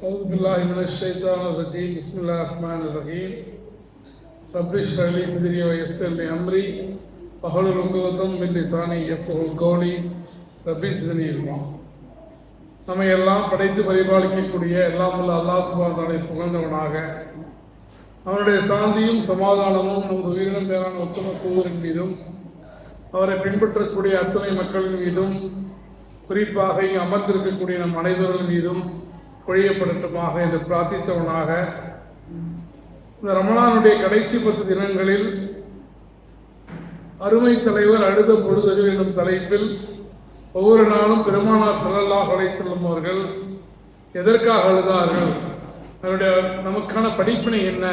أعوذ بالله من الشيطان الرجيم بسم الله الرحمن الرحيم رب اشرح لي صدري ويسر لي أمري واحلل عقدة من لساني يفقهوا قولي ربي زدني علما நம்மை எல்லாம் படைத்து பரிபாலிக்கக்கூடிய எல்லாம் உள்ள அல்லாஹ் சுபாதானை புகழ்ந்தவனாக அவனுடைய சாந்தியும் சமாதானமும் நமது உயிரினம் மேலான உத்தம தூதரின் மீதும் அவரை பின்பற்றக்கூடிய அத்தனை மக்களின் மீதும் குறிப்பாக இங்கு அமர்ந்திருக்கக்கூடிய நம் அனைவர்கள் மீதும் பொழியப்படட்டுமாக என்று பிரார்த்தித்தவனாக இந்த ரமணானுடைய கடைசி பத்து தினங்களில் அருமை தலைவர் அழுத பொழுதுகள் என்னும் தலைப்பில் ஒவ்வொரு நாளும் பெருமானார் ஸல்லல்லாஹு கொலை செல்லும் அவர்கள் எதற்காக அழுதார்கள் அவருடைய நமக்கான படிப்பினை என்ன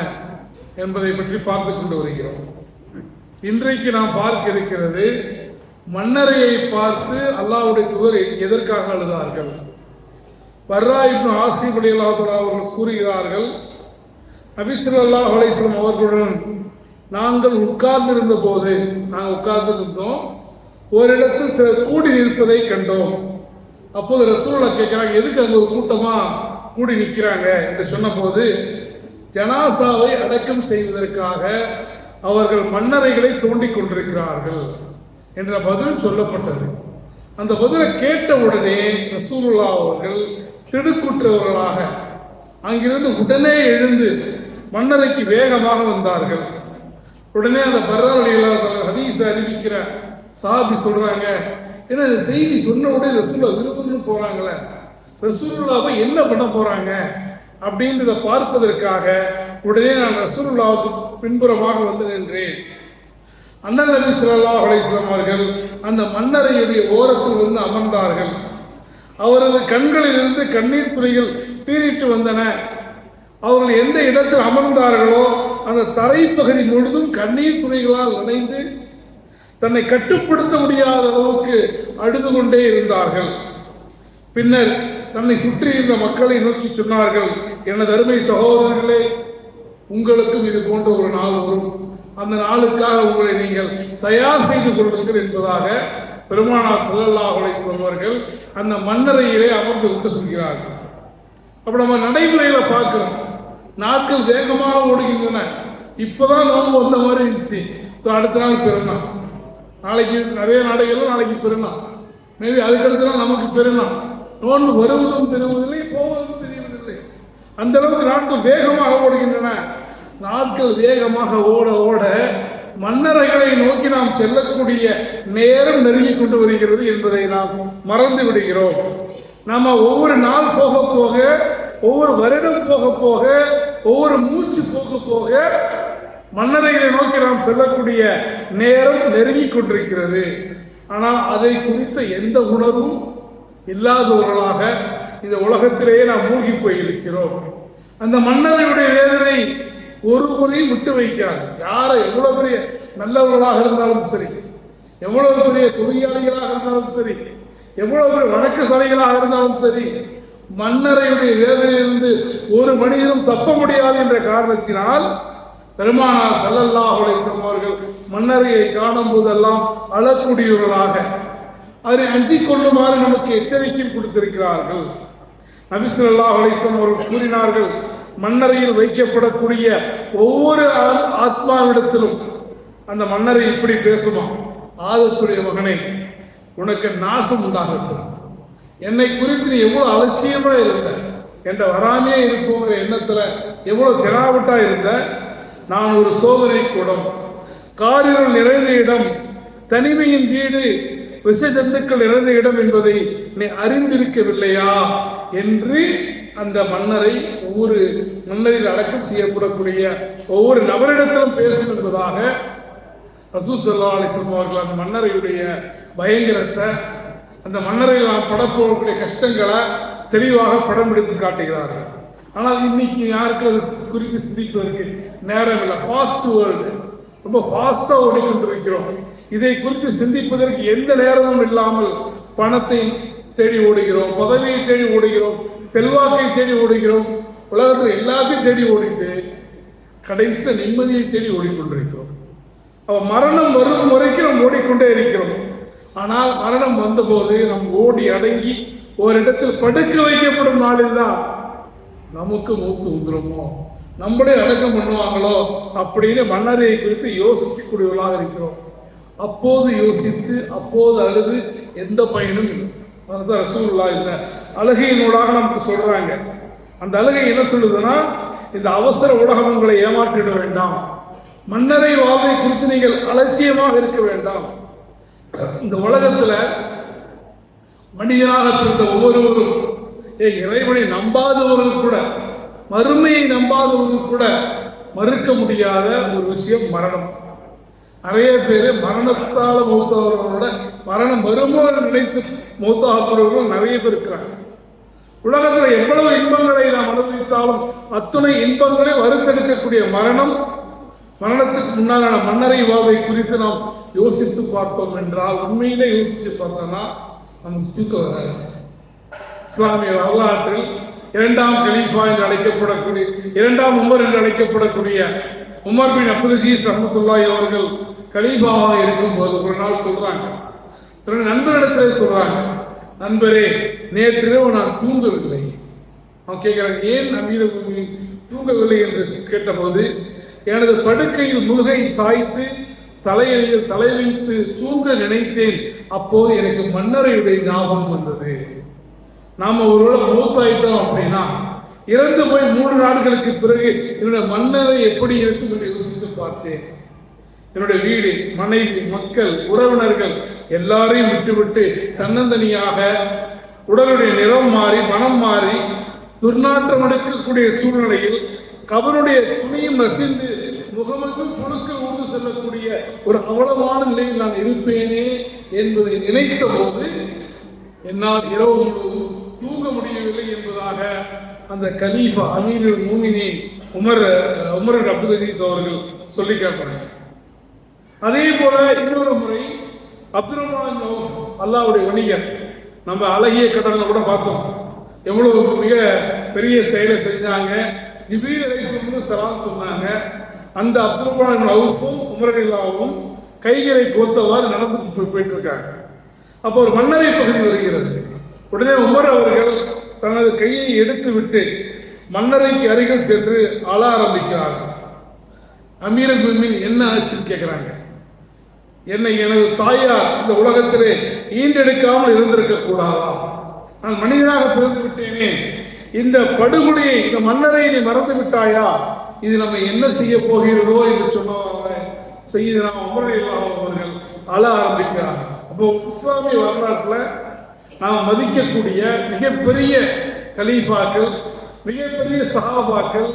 என்பதை பற்றி பார்த்து கொண்டு வருகிறோம். இன்றைக்கு நாம் பார்க்க இருக்கிறது மன்னரையை பார்த்து அல்லாவுடைய தூதர் எதற்காக அழுதார்கள்? வர்ரா இப்னு ஆசிப் அலியல்லாஹு அவர்கள் கூறுகிறார்கள் நபி ஸல்லல்லாஹு அலைஹி அவர்களுடன் நாங்கள் உட்கார்ந்திருந்த போது நாங்கள் உட்கார்ந்திருந்தோம். ஒரு இடத்தில் சிலர் கூடி நிற்பதை கண்டோம். அப்போது ரசூலா கேட்குறாங்க எதுக்கு அங்கே ஒரு கூடி நிற்கிறாங்க என்று சொன்னபோது ஜனாசாவை அடக்கம் செய்வதற்காக அவர்கள் மன்னரைகளை தோண்டிக் கொண்டிருக்கிறார்கள் என்ற பதில் சொல்லப்பட்டது. அந்த பதிலை கேட்ட உடனே ரசூலுல்லா அவர்கள் திடுக்குற்றவர்களாக அங்கிருந்து உடனே எழுந்து மன்னரைக்கு வேகமாக வந்தார்கள். உடனே அந்த பர்ராருடைய ஹதீஸ் அறிவிக்கிற சாபி சொல்றாங்க. ஏன்னா இந்த செய்தி சொன்ன உடனே ரசூலா விருதுன்னு போறாங்களே ரசூலுல்லாவை என்ன பண்ண போறாங்க அப்படின்றத பார்ப்பதற்காக உடனே நான் ரசூலுல்லாவுக்கு பின்புறமாக வந்து நின்றேன். அண்ணன் நபி சொல்லா அலைஹி அவர்கள் அந்த மன்னரையுடைய ஓரத்தில் வந்து அமர்ந்தார்கள். அவரது கண்களிலிருந்து கண்ணீர் துளிகள் பீறிட்டு வந்தன. அவர்கள் எந்த இடத்தில் அமர்ந்தார்களோ அந்த தரைப்பகுதி முழுதும் கண்ணீர் துளிகளால் நனைந்து தன்னை கட்டுப்படுத்த முடியாத அளவுக்கு அழுது கொண்டே இருந்தார்கள். பின்னர் தன்னை சுற்றி இருந்த மக்களை நோக்கி சொன்னார்கள் எனது அருமை சகோதரர்களே உங்களுக்கும் இது போன்ற ஒரு நாள் வரும். அந்த நாளுக்காக உங்களை நீங்கள் தயார் செய்து கொள்ளுங்கள் என்பதாக பெருமானார் செல்லல்லா அலைஹி அவர்கள் அந்த மன்னரையிலே அமர்ந்து கொண்டு சொல்கிறார்கள். அப்போ நம்ம நடைமுறையில் பார்க்கிறோம் நாட்கள் வேகமாக ஓடுகின்றன. இப்போதான் நோம்பு வந்த மாதிரி இருந்துச்சு. இப்போ அடுத்த நாள் பெருநாள். நாளைக்கு நிறைய நாடுகளும் நாளைக்கு பெருநாள். மேபி அதுக்கடுத்து நாள் நமக்கு பெருநாள். நோன்பு வருவதும் தெரிவதில்லை போவதும் தெரிவதில்லை அந்த அளவுக்கு நாட்கள் வேகமாக ஓடுகின்றன. நாட்கள் வேகமாக ஓட ஓட மன்னரைகளை நோக்கி நாம் செல்லக்கூடிய நேரம் நெருங்கி கொண்டு வருகிறது என்பதை நாம் மறந்து விடுகிறோம். நாம ஒவ்வொரு நாள் போக போக ஒவ்வொரு வருடம் போக போக ஒவ்வொரு மூச்சு போக போக மன்னரைகளை நோக்கி நாம் செல்லக்கூடிய நேரம் நெருங்கி கொண்டிருக்கிறது. ஆனால் அதை குறித்த எந்த உணர்வும் இல்லாதவர்களாக இந்த உலகத்திலேயே நாம் மூழ்கி போயிருக்கிறோம். அந்த மன்னரையுடைய வேதனை ஒரு முறையும் விட்டு வைக்காது. யாரை எவ்வளவு பெரிய நல்லவர்களாக இருந்தாலும் சரி எவ்வளவு பெரிய தொழிலாளிகளாக இருந்தாலும் சரி எவ்வளவு பெரிய வழக்குசாலிகளாக இருந்தாலும் சரி மன்னரையுடைய வேதனையிலிருந்து ஒரு மனிதனும் தப்ப முடியாது என்ற காரணத்தினால் பெருமானார் ஸல்லல்லாஹு அலைஹி அவர்கள் மன்னரையை காணும் போதெல்லாம் அழக்கூடியவர்களாக அதனை அஞ்சிக் கொள்ளுமாறு நமக்கு எச்சரிக்கை கொடுத்திருக்கிறார்கள். நபிசுல்லா ஸல்லல்லாஹு அவர்கள் கூறினார்கள் மன்னரையில் வைக்கப்படக்கூடிய ஒவ்வொரு ஆத்மாவிடத்திலும் அந்த மன்னரை இப்படி பேசுமா? ஆதத்துடைய மகனே உனக்கு நாசம் உண்டாகட்டும். என்னை குறித்து நீ எவ்வளோ அலட்சியமா இருந்த? என்ற வராமையே இருக்கும் எண்ணத்துல எவ்வளவு திராவிட்டா இருந்த? நான் ஒரு சோதனை கூடம் காரிருள் நிறைந்த இடம் தனிமையின் வீடு விஷ ஜந்துக்கள் நிறைந்த இடம் என்பதை நீ அறிந்திருக்கவில்லையா? என்று அந்த மன்னரை ஒவ்வொரு மன்னரில் அடக்கம் செய்யப்படக்கூடிய ஒவ்வொரு நபரிடத்திலும் பேசும் என்பதாக ரசூல் சல்லா அலிஸ்லாம் அவர்கள் அந்த மன்னரையுடைய பயங்கரத்தை அந்த மன்னரையில் நாம் படப்போகக்கூடிய கஷ்டங்களை தெளிவாக படம் பிடித்து காட்டுகிறார்கள். ஆனால் இன்னைக்கு யாருக்கு அது குறித்து சிந்திப்பதற்கு நேரம் இல்லை. ஃபாஸ்ட் வேர்ல்டு ரொம்ப ஃபாஸ்ட்டாக ஓடிக்கொண்டிருக்கிறோம். இதை குறித்து சிந்திப்பதற்கு எந்த நேரமும் இல்லாமல் பணத்தை தேடி ஓடுகிறோம் பதவியை தேடி ஓடுகிறோம் செல்வாக்கை தேடி ஓடுகிறோம் உலகத்தில் எல்லாத்தையும் தேடி ஓடிட்டு கடைசியில் நிம்மதியை தேடி ஓடிக்கொண்டிருக்கிறோம். அப்போ மரணம் வரும் வரைக்கும் நம்ம ஓடிக்கொண்டே இருக்கிறோம். ஆனால் மரணம் வந்தபோது நம் ஓடி அடங்கி ஒரு இடத்தில் படுக்க வைக்கப்படும் நாளில் தான் நமக்கு மூத்து உதிரமோ? நம்மளே அடக்கம் பண்ணுவாங்களோ? அப்படின்னு மன்னரை குறித்து யோசிக்கக்கூடியவர்களாக இருக்கிறோம். அப்போது யோசித்து அப்போது அழுது எந்த பயனும் இல்லை. அதுதான் ரசூல்லா இல்லை அழுகையினூடாக நமக்கு சொல்கிறாங்க அந்த அழுகை என்ன சொல்லுதுன்னா இந்த அவசர ஊடகம் உங்களை ஏமாற்றிட வேண்டாம். மன்னரை வாழ்வை குறித்து நீங்கள் அலட்சியமாக இருக்க வேண்டாம். இந்த உலகத்தில் மனிதனாக பிறந்த ஒவ்வொருவரும் ஏ இறைவனை நம்பாதவர்கள் கூட மறுமையை நம்பாதவர்கள் கூட மறுக்க முடியாத ஒரு விஷயம் மரணம். நிறைய பேர் மரணத்தால் மூத்தவர்களோட மரணம் வரும்போது நினைத்து மூத்தாகக்கூடியவர்கள் நிறைய பேர் இருக்கிறாங்க. உலகத்தில் எவ்வளவு இன்பங்களை நாம் அனுபவித்தாலும் அத்துணை இன்பங்களை வறுத்தெடுக்கக்கூடிய மரணம் மரணத்துக்கு முன்னாலான மன்னரை வாழ்வை குறித்து நாம் யோசித்து பார்த்தோம் என்றால் உண்மையிலே யோசித்து பார்த்தோம்னா நமக்கு தூக்கம் வராது. இஸ்லாமிய வரலாற்றில் இரண்டாம் கலீஃபா என்று அழைக்கப்படக்கூடிய இரண்டாம் உமர் என்று அழைக்கப்படக்கூடிய உமர் பின் அப்துல் சமத்துல்லாய் அவர்கள் கலீஃபாவாக இருக்கும்போது ஒரு நாள் சொல்றாங்க நண்பரிடத்திலே சொல்றாங்க நண்பரே நேற்றிரவு நான் தூங்கவில்லை. அவன் கேட்கிறான் ஏன் அமீர தூங்கவில்லை? என்று கேட்டபோது எனது படுக்கையில் முதுகை சாய்த்து தலையில் தலை வைத்து தூங்க நினைத்தேன். அப்போது எனக்கு மன்னரையுடைய ஞாபகம் வந்தது. நாம ஒருவேளை மூத்தாயிட்டோம் அப்படின்னா இறந்து போய் மூன்று நாட்களுக்கு பிறகு என்னுடைய மன்னரை எப்படி இருக்கும் என்று யோசித்து பார்த்தேன். என்னுடைய வீடு மனைவி மக்கள் உறவினர்கள் எல்லாரையும் விட்டுவிட்டு தன்னந்தனியாக உடலுடைய நிறம் மாறி மனம் மாறி துர்நாற்றம் எடுக்கக்கூடிய சூழ்நிலையில் கபருடைய துணியும் நசிந்து முகமுக்கும் புழுக்கள் ஊடு செல்லக்கூடிய ஒரு அவலமான நிலையில் நான் இருப்பேனே என்பதை நினைத்த போது என்னால் இரவு முழுவதும் தூங்க முடியவில்லை என்பதாக அந்த கலீஃபா அமீருல் மூமினின் உமர் உமர் அப்துல் அஜீஸ் அவர்கள் சொல்லி கேட்பாங்க அதே போல இன்னொரு முறை அப்துல் ரஹ்மான் அல்லாவுடைய வணிகர் நம்ம அழகிய கடலில் கூட பார்த்தோம். எவ்வளவு மிக பெரிய செயலை செஞ்சாங்க. ஜிபீர் அலைஹிஸ்ஸலாம் சலாம் சொன்னாங்க. அந்த அப்துல் ரஹ்மான் அவுஃபும் உமரனில்லாவும் கைகளை கோத்தவாறு நடந்து போயிட்டு இருக்காங்க அப்போ ஒரு மன்னரை பகுதி வருகிறது. உடனே உமர் அவர்கள் தனது கையை எடுத்து விட்டு மன்னரைக்கு அருகில் சென்று அழ ஆரம்பிக்கிறார்கள் அமீர என்ன ஆச்சுன்னு கேட்குறாங்க என்னை எனது தாயார் இந்த உலகத்திலே ஈண்டெடுக்காமல் இருந்திருக்க கூடாதா? நான் மனிதனாக பிறந்து விட்டேனே. இந்த படுகொலையை இந்த மன்னரை நீ மறந்து விட்டாயா? இது நம்ம என்ன செய்ய போகிறதோ என்று சொன்னதாக செய்தனா உமரையில்லா அவர்கள் அழ ஆரம்பிக்கிறார் அப்போ இஸ்லாமிய வரலாற்றில் நாம் மதிக்கக்கூடிய மிகப்பெரிய கலீஃபாக்கள் மிகப்பெரிய சஹாபாக்கள்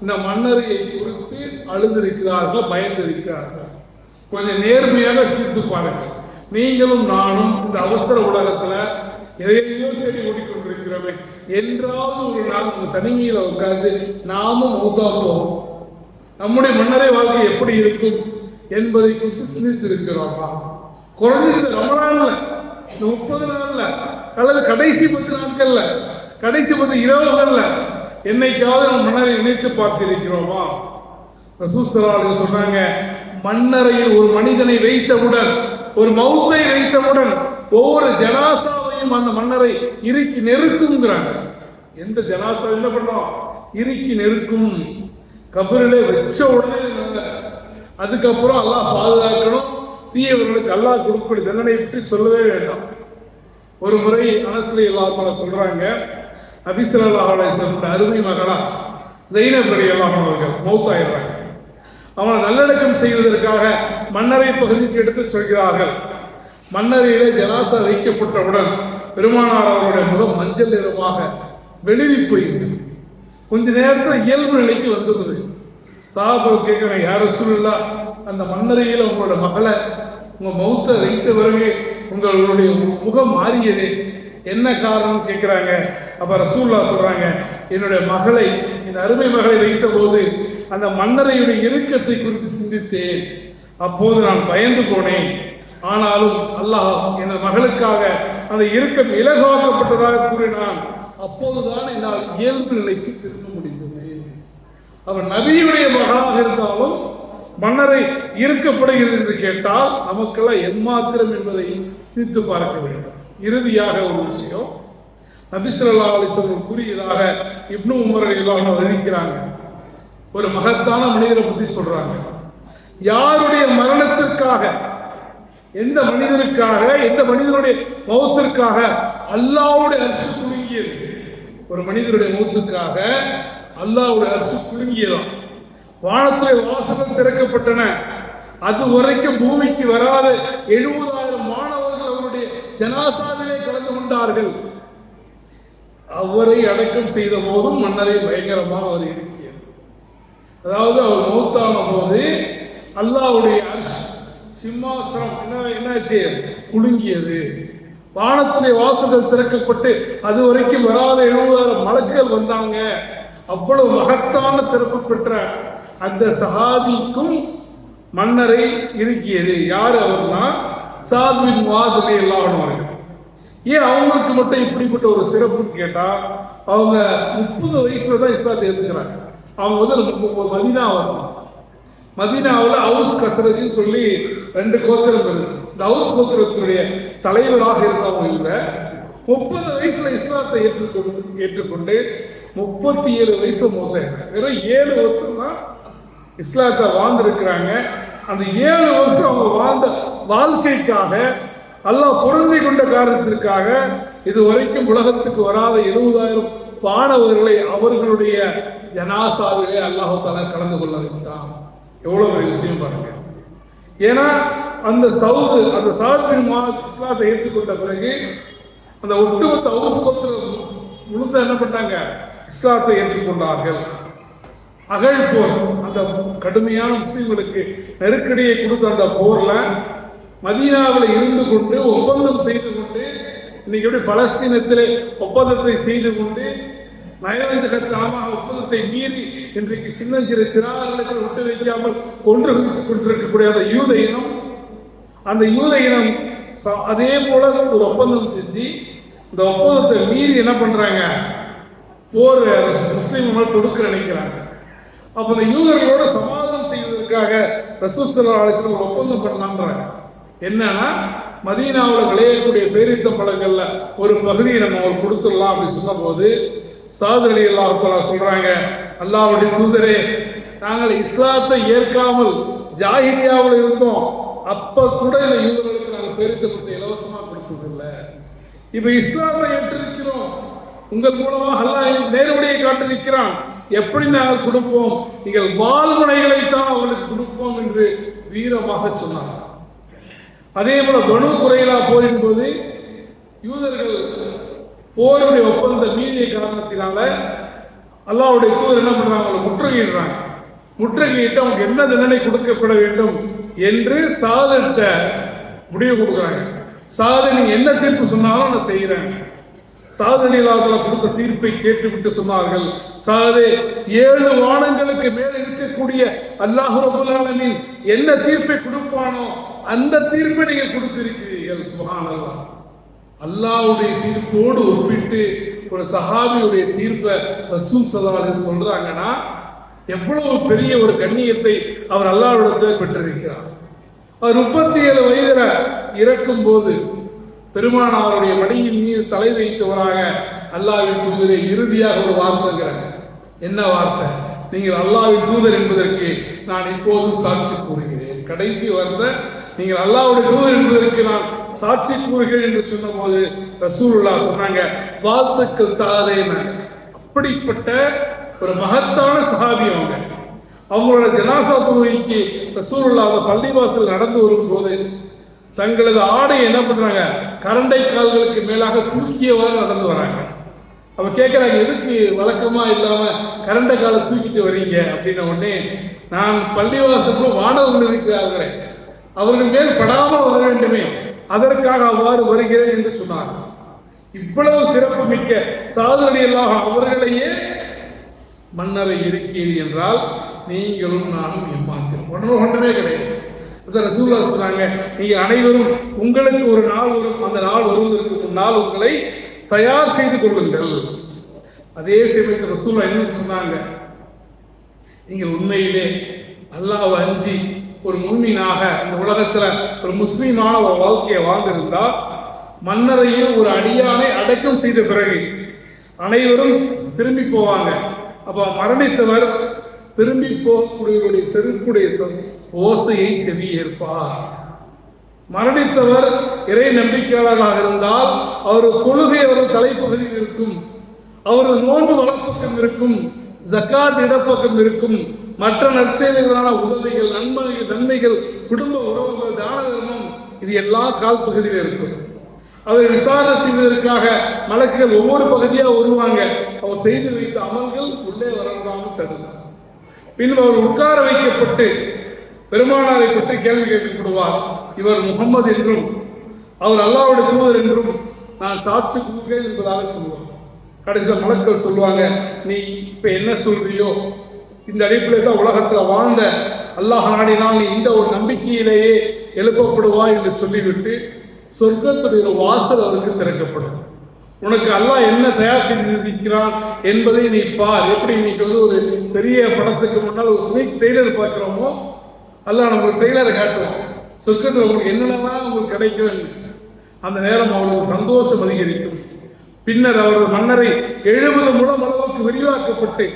இந்த மன்னரையை குறித்து அழுதிருக்கிறார்கள் பயந்திருக்கிறார்கள். கொஞ்சம் நேர்மையாக சிரித்து பாருங்கள். நீங்களும் நானும் இந்த அவசர உலகத்துல எதையோ தேடி ஓடிக்கொண்டிருக்கிறோமே. என்றாவது ஒரு நாள் நம்ம தனிமையில உட்கார்ந்து நாமும் மௌத்தா போவோம் நம்முடைய மன்னரை வாழ்க்கை எப்படி இருக்கும் என்பதை குறித்து சிந்தித்திருக்கிறோமா குறைஞ்சது ரொம்ப ரமலான்ல இந்த முப்பது நாள்ல அல்லது கடைசி பத்து நாட்கள்ல கடைசி பத்து இரவுகள்ல என்னைக்காவது நம்ம மன்னரை நினைத்து பார்த்திருக்கிறோமா? சொன்னாங்க மண்ணறையில் ஒரு மனிதனை வைத்தவுடன் ஒரு மௌத்தை வைத்தவுடன் ஒவ்வொரு ஜனாசாவையும் அந்த மன்னரை இறுக்கி நெருக்குங்கிறாங்க. எந்த ஜனாசா என்ன பண்ணோம்? இறுக்கி நெருக்கும். கபரிலே வச்ச உடனே அதுக்கப்புறம் அல்லாஹ் பாதுகாக்கணும். தீயவர்களுக்கு அல்லாஹ் கொடுக்கக்கூடிய தண்டனை பற்றி சொல்லவே வேண்டாம். ஒரு முறை அனஸ்லி அல்லாஹ் சொல்றாங்க நபிசல்லா அலைஹிஸ்ஸலாமுடைய அருமை மகளா ஜெயினப் அலி அல்லாஹ் அவர்கள் மௌத்தாயிடுறாங்க. அவனை நல்லடக்கம் செய்வதற்காக மன்னரை பகுதிக்கு எடுத்து சொல்கிறார்கள். மன்னரையிலே ஜனாசா வைக்கப்பட்டவுடன் பெருமானார் அவருடைய முகம் மஞ்சள் நிறமாக வெளிரி போயிருந்தது கொஞ்ச நேரத்தில் இயல்பு நிலைக்கு வந்துருது சாபம் கேட்குறேன் யார் சூழலா அந்த மன்னரையில் உங்களோட மகளை உங்க மௌத்தை வைத்த பிறகு உங்களுடைய முகம் மாறியது. என்ன காரணம் கேட்குறாங்க அப்போ ரசூல்லா சொல்கிறாங்க என்னுடைய மகளை என் அருமை மகளை வைத்த போது அந்த மன்னரையுடைய இறுக்கத்தை குறித்து சிந்தித்தேன். அப்போது நான் பயந்து போனேன். ஆனாலும் அல்லாஹ் எனது மகளுக்காக அந்த இறுக்கம் இலகாக்கப்பட்டதாக கூறினான். அப்போதுதான் என்னால் இயல்பு நிலைக்கு திரும்ப முடிந்தது. அவர் நபியுடைய மகளாக இருந்தாலும் மன்னரை இருக்கப்படுகிறது என்று கேட்டால் நமக்கெல்லாம் எம்மாத்திரம் என்பதை சிந்தித்து பார்க்க வேண்டும். இறுதியாக ஒரு விஷயம். நபிசல்லா அலிஸ்வர்கள் கூறியதாக இப்னு உமர் எல்லாம் அறிவிக்கிறாங்க ஒரு மகத்தான மனிதரை பற்றி சொல்றாங்க. யாருடைய மரணத்திற்காக எந்த மனிதனுக்காக எந்த மனிதனுடைய மௌத்திற்காக அல்லாவுடைய அரசு குலுங்கியது ஒரு மனிதனுடைய மௌத்துக்காக அல்லாவுடைய அரசு குலுங்கியதாம் வானத்துறை வாசகம் திறக்கப்பட்டன. அது வரைக்கும் பூமிக்கு வராத எழுபதாயிரம் ஜனாசாவிலே கலந்து கொண்டார்கள். அவரை அடக்கம் செய்த போதும் மன்னரை பயங்கரமாக அவர் இருக்கிறது அதாவது அவர் மௌத்தான போது அல்லாவுடைய அரிசி சிம்மாசனம் என்ன என்னாச்சு? குலுங்கியது. வானத்திலே வாசல்கள் திறக்கப்பட்டு அது வரைக்கும் வராத எழுபதாயிரம் மலக்குகள் வந்தாங்க. அவ்வளவு மகத்தான சிறப்பு பெற்ற அந்த சஹாபிக்கும் மன்னரை இருக்கியது யார் அவர்னா? சாத்வின் வாதிலே எல்லாரும் ஏன் அவங்களுக்கு மட்டும் இப்படிப்பட்ட ஒரு சிறப்புன்னு கேட்டால் அவங்க முப்பது வயசுல தான் இஸ்லாத்தை ஏற்றுக்கிறாங்க அவங்க வந்து நமக்கு மதினா வாசம் மதினாவில் ஹவுஸ் கசரதின்னு சொல்லி ரெண்டு கோத்திரம் இருந்துச்சு. இந்த ஹவுஸ் கோத்திரத்தினுடைய தலைவராக இருந்தவங்க இல்லை முப்பது வயசுல இஸ்லாத்தை ஏற்றுக்கொண்டு ஏற்றுக்கொண்டு முப்பத்தி ஏழு வயசு மொத்த வெறும் ஏழு வருஷம் தான் இஸ்லாத்தை வாழ்ந்துருக்கிறாங்க. அந்த ஏழு வருஷம் அவங்க வாழ்ந்த வாழ்க்கைக்காக அல்லாஹ் பொருந்தி கொண்ட காரணத்திற்காக இது வரைக்கும் உலகத்துக்கு வராத எழுபதாயிரம் மாணவர்களை அவர்களுடைய ஜனாசாவிலே அல்லாஹு தாலா கலந்து கொள்ள வைத்தான். எவ்வளவு ஒரு விஷயம் பாருங்க. ஏன்னா அந்த சவுது அந்த சாத்பின் இஸ்லாத்தை ஏற்றுக்கொண்ட பிறகு அந்த ஒட்டுமொத்த அவசரத்தில் முழுசா என்ன பண்ணாங்க இஸ்லாத்தை ஏற்றுக்கொண்டார்கள். அகழ் போர் அந்த கடுமையான முஸ்லீம்களுக்கு நெருக்கடியை கொடுத்த அந்த போர்ல மதீனாவில் இருந்து கொண்டு ஒப்பந்தம் செய்து கொண்டு இன்னைக்கு எப்படி பலஸ்தீனத்தில் ஒப்பந்தத்தை செய்து கொண்டு நயவஞ்சகத்தனமாக ஒப்பந்தத்தை மீறி இன்றைக்கு சின்னஞ்சிறு சிறார்களுக்கு விட்டு வைக்காமல் கொன்று குவித்துக் கொண்டிருக்கக்கூடிய அந்த யூத இனம் அந்த யூத இனம் ச- அதே போல ஒரு ஒப்பந்தம் செஞ்சு இந்த ஒப்பந்தத்தை மீறி என்ன பண்றாங்க? போர் முஸ்லீம்கள் தொடுக்க நினைக்கிறாங்க. அப்போ இந்த யூதர்களோட சமாதானம் செய்வதற்காக ரசூஸ்தலா ஒரு ஒப்பந்தம் பண்ணலான்றாங்க என்னன்னா மதீனாவில் விளையக்கூடிய பேரித்த பழங்களில் ஒரு பகுதியை நம்ம அவர் கொடுத்துடலாம் அப்படின்னு சொன்னபோது சாதர் அலி அல்லாஹ் சொல்றாங்க அல்லாஹ்வுடைய தூதரே நாங்கள் இஸ்லாத்தை ஏற்காமல் ஜாகிரியாவில் இருந்தோம். அப்ப கூட இந்த யூதர்களுக்கு நாங்கள் பேரித்த இலவசமாக இலவசமா கொடுத்ததில்ல. இப்ப இஸ்லாத்தை ஏற்றிருக்கிறோம். உங்கள் மூலமாக அல்லாஹ் நேர்வழியை காட்டிருக்கிறான் எப்படி நாங்கள் கொடுப்போம்? நீங்கள் வாழ்முனைகளைத்தான் அவர்களுக்கு கொடுப்போம் என்று வீரமாக சொன்னார் அதே போல பனு குறையிலா போரின் போது யூதர்கள் போருடைய ஒப்பந்த மீதிய காரணத்தினால அல்லாஹ்வுடைய தூதர் என்ன பண்றாங்க? அவங்களை முற்றுகையிடுறாங்க. முற்றுகையிட்டு அவங்க என்ன தண்டனை கொடுக்கப்பட வேண்டும் என்று சாதட்ட முடிவு கொடுக்குறாங்க. சாதனை என்ன தீர்ப்பு சொன்னாலும் நான் செய்கிறேன் சாதனையாளர்கள் கொடுத்த தீர்ப்பை கேட்டுவிட்டு சொன்னார்கள். சாதே ஏழு வானங்களுக்கு மேல இருக்கக்கூடிய அல்லாஹ் என்ன தீர்ப்பை கொடுப்பானோ அந்த தீர்ப்பை நீங்க கொடுத்திருக்கிறீர்கள். சுபஹானல்லாஹ். அல்லாவுடைய தீர்ப்போடு ஒப்பிட்டு ஒரு சஹாபியுடைய தீர்ப்பை ரசூல் சதாலு சொல்றாங்கன்னா எவ்வளவு பெரிய ஒரு கண்ணியத்தை அவர் அல்லாஹ்விடத்தில் பெற்றிருக்கிறார். அவர் முப்பத்தி ஏழு வயதுல இறக்கும் போது பெருமானாருடைய மடியின் மீது தலை வைத்தவராக அல்லாவின் தூதரை இறுதியாக ஒரு வார்த்தைங்கிறாங்க என்ன வார்த்தை? நீங்கள் அல்லாவின் தூதர் என்பதற்கு நான் இப்போதும் சாட்சி கூறுகிறேன். கடைசி வார்த்தை நீங்கள் அல்லாவுடைய தூதர் என்பதற்கு நான் சாட்சி கூறுகிறேன் என்று சொன்னபோது ரசூலுல்லாஹ் சொன்னாங்க வாழ்த்துக்கள் சாதேன அப்படிப்பட்ட ஒரு மகத்தான சஹாபி அவங்க. அவங்களோட ஜனாசா தொழுகைக்கு ரசூலுல்லாஹ் அந்த பள்ளிவாசல் நடந்து வரும்போது தங்களது ஆடை என்ன பண்றாங்க? கரண்டை கால்களுக்கு மேலாக தூக்கியவாறு நடந்து வராங்க. அவ கேட்குறாங்க எதுக்கு வழக்கமா இல்லாம கரண்டை காலை தூக்கிட்டு வரீங்க அப்படின்ன உடனே நான் பள்ளிவாசலுக்கு வானவர்கள் இருக்கிறார்களே அவர்கள் மேல் படாமல் வர வேண்டுமே. அதற்காக அவ்வாறு வருகிறேன் என்று சொன்னார். இவ்வளவு சிறப்பு மிக்க சாதனையெல்லாம் அவர்களையே மன்னரை இருக்கிறீர் என்றால் நீங்களும் நானும் ஏமாத்திரும் ஒன்றும் ஒன்றுமே கிடையாது. ரசூல்லா சொன்னாங்க நீங்கள் அனைவரும் உங்களுக்கு ஒரு நாள் வரும் அந்த நாள் வருவதற்கு முன்னால் உங்களை தயார் செய்து கொள்ளுங்கள். அதே சமயத்தில் ரசூல்லா என்ன சொன்னாங்க நீங்கள் உண்மையிலே அல்லாஹ் அஞ்சி ஒரு முன்மீனாக இந்த உலகத்துல ஒரு முஸ்லீமான ஒரு வாழ்க்கையை வாழ்ந்திருந்தா மன்னரையில் ஒரு அடியானை அடக்கம் செய்த பிறகு அனைவரும் திரும்பி போவாங்க. அப்ப மரணித்தவர் திரும்பி போகக்கூடியவருடைய செருப்புடைய ஓசையை செவி ஏற்பார். மரணித்தவர் இறை நம்பிக்கையாளராக இருந்தால் அவர் தொழுகை அவர் தலைப்பகுதியில் இருக்கும். அவரது நோன்பு வலப்பக்கம் இருக்கும். ஜக்காத் இடப்பக்கம் இருக்கும். மற்ற நற்செயல்களான உதவிகள் நன்மைகள் நன்மைகள் குடும்ப உறவுகள் தான தர்மம் இது எல்லா கால் பகுதியில் இருக்கும். அவர் விசாரணை செய்வதற்காக மலக்குகள் ஒவ்வொரு பகுதியாக வருவாங்க. அவர் செய்து வைத்த அமல்கள் உள்ளே வரவிடாமல் தடுத்தார் பின்பு அவர் உட்கார வைக்கப்பட்டு பெருமானாரை பற்றி கேள்வி கேட்கப்படுவார். இவர் முகம்மது என்றும் அவர் அல்லாவுடைய தூதர் என்றும் நான் சாட்சி கூறுகிறேன் என்பதாக சொல்லுவார் கடைசியில் மலக்கள் சொல்லுவாங்க நீ இப்போ என்ன சொல்றியோ? இந்த அடிப்படையில் தான் உலகத்தில் வாழ்ந்த அல்லாஹ் நாடினால் நீ இந்த ஒரு நம்பிக்கையிலேயே எழுப்பப்படுவாய் என்று சொல்லிவிட்டு சொர்க்கத்துடைய வாசல் அவருக்கு திறக்கப்படும். உனக்கு அல்லாஹ் என்ன தயார் செய்திருக்கிறான் என்பதை நீ பார். எப்படி இன்னைக்கு வந்து ஒரு பெரிய படத்துக்கு முன்னால் ஒரு ஸ்னீக் ட்ரெய்லர் பார்க்குறோமோ அல்லாஹ் நமக்கு அதை காட்டுவோம் சொர்க்கத்தில் உங்களுக்கு என்னென்னலாம் உங்களுக்கு கிடைக்கும் அந்த நேரம் அவளுக்கு சந்தோஷம் அதிகரிக்கும். பின்னர் அவரது மன்னரை எழுபது முழம் அளவுக்கு விரிவாக்கப்பட்டு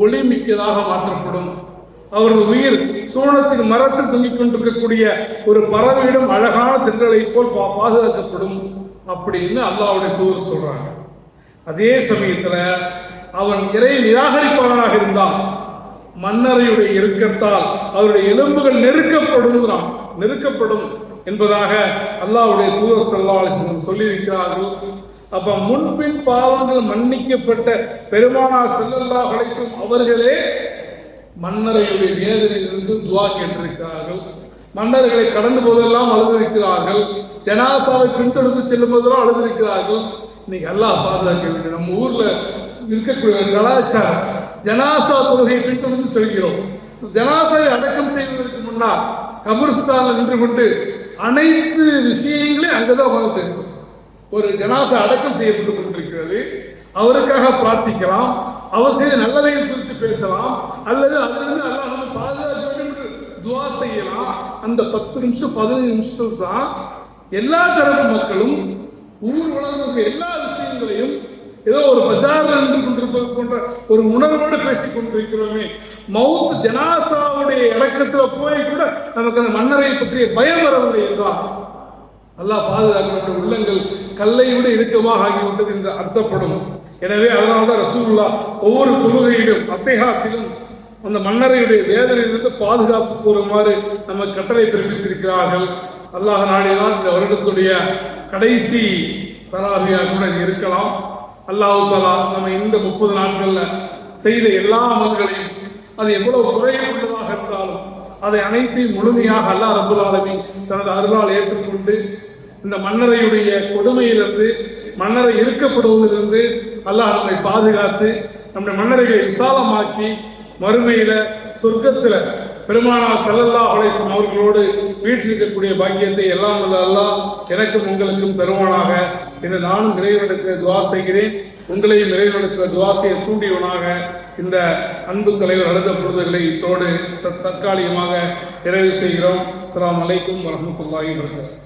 ஒளிமிக்கதாக மாற்றப்படும். அவரது உயிர் சூழத்தின் மரத்தில் தொங்கிக் கொண்டிருக்கக்கூடிய ஒரு பறவையிடம் அழகான திண்டலை போல் பா- பாதுகாக்கப்படும் அப்படின்னு அல்லாவுடைய தூதர் சொல்றாங்க. அதே சமயத்தில் அவன் இறை நிராகரிப்பாளனாக இருந்தான். மன்னரையுடைய இறுக்கத்தால் அவருடைய எலும்புகள் நெருக்கப்படுங்கிறான் நெருக்கப்படும் என்பதாக அல்லாவுடைய தூதர் ஸல்லல்லாஹு சொல்லியிருக்கிறார்கள். அப்ப முன்பின் பாவங்கள் மன்னிக்கப்பட்ட பெருமானார் செல்லல்லா அலைஹி அவர்களே மன்னரையுடைய வேதனையிலிருந்து துவா கேட்டிருக்கிறார்கள். மன்னர்களை கடந்து போதெல்லாம் அழுதிருக்கிறார்கள். ஜனாசாவை பின்தொடர்ந்து செல்லும் போதெல்லாம் அழுதிருக்கிறார்கள். இன்னைக்கு அல்லாஹ் பாதுகாக்க வேண்டும் நம்ம ஊர்ல இருக்கக்கூடிய கலாச்சாரம் ஜனாசா தொழுகையை பின்தொடர்ந்து செல்கிறோம். ஜனாசாவை அடக்கம் செய்வதற்கு முன்னால் கபர்ஸ்தானில் நின்று கொண்டு அனைத்து விஷயங்களையும் அங்கதான் உட்கார்ந்து பேசும் ஒரு ஜனாசா அடக்கம் செய்யப்பட்டு கொண்டிருக்கிறது. அவருக்காக பிரார்த்திக்கலாம். அவர் செய்த நல்லதையும் குறித்து பேசலாம். அல்லது அதிலிருந்து அல்லாஹ் நம்ம பாதுகாக்க வேண்டும் என்று துவா செய்யலாம். அந்த பத்து நிமிஷம் பதினைந்து நிமிஷத்தில் தான் எல்லா தரப்பு மக்களும் ஊர் உலகம் எல்லா விஷயங்களையும் ஏதோ ஒரு பஜார் நின்று கொண்டிருப்பது போன்ற ஒரு உணர்வோடு பேசிக் கொண்டிருக்கிறோமே. மவுத் ஜனாசாவுடைய இடக்கத்துல போய் கூட நமக்கு அந்த மன்னரை பற்றிய பயம் வரவில்லை என்றால் அல்லாஹ் பாதுகாக்கப்பட்ட உள்ளங்கள் கல்லை விட இறுக்கமாக ஆகிவிட்டது என்று அர்த்தப்படும். எனவே அதனால்தான் தான் ஒவ்வொரு தொழுகையிலும் அத்தேகாத்திலும் அந்த மன்னரையுடைய வேதனையிலிருந்து பாதுகாப்பு கூறுமாறு நம்ம கட்டளை பிறப்பித்திருக்கிறார்கள். அல்லாஹ் நாடினால் இந்த வருடத்துடைய கடைசி தராவியாக கூட இருக்கலாம். அல்லாஹ் தலா நம்ம இந்த முப்பது நாட்கள்ல செய்த எல்லா அமல்களையும் அது எவ்வளவு குறையப்பட்டதாக இருந்தாலும் அதை அனைத்தையும் முழுமையாக அல்லாஹ் ரபுல் ஆலமி தனது அருளால் ஏற்றுக்கொண்டு இந்த மன்னரையுடைய கொடுமையிலிருந்து மன்னரை இருக்கப்படுவதிலிருந்து அல்லாஹ் நம்மை பாதுகாத்து நம்முடைய மன்னரைகளை விசாலமாக்கி மறுமையில சொர்க்கத்துல பெருமானார் செல்லல்லா அலைஹி அவர்களோடு வீற்றிருக்கக்கூடிய பாக்கியத்தை எல்லாம் வல்ல அல்லாஹ் எனக்கும் உங்களுக்கும் தருவானாக. என்று நானும் இறைவனிடத்தில் துவா செய்கிறேன். உங்களையும் இறைவனிடத்தில் துவாசையை தூண்டியவனாக இந்த அன்பு தலைவர் அழுத பொழுதுகளை இத்தோடு தற்காலிகமாக நிறைவு செய்கிறோம். அஸ்லாம் வலைக்கும் வரஹ்மத்துல்லாஹி வபரகாத்துஹு.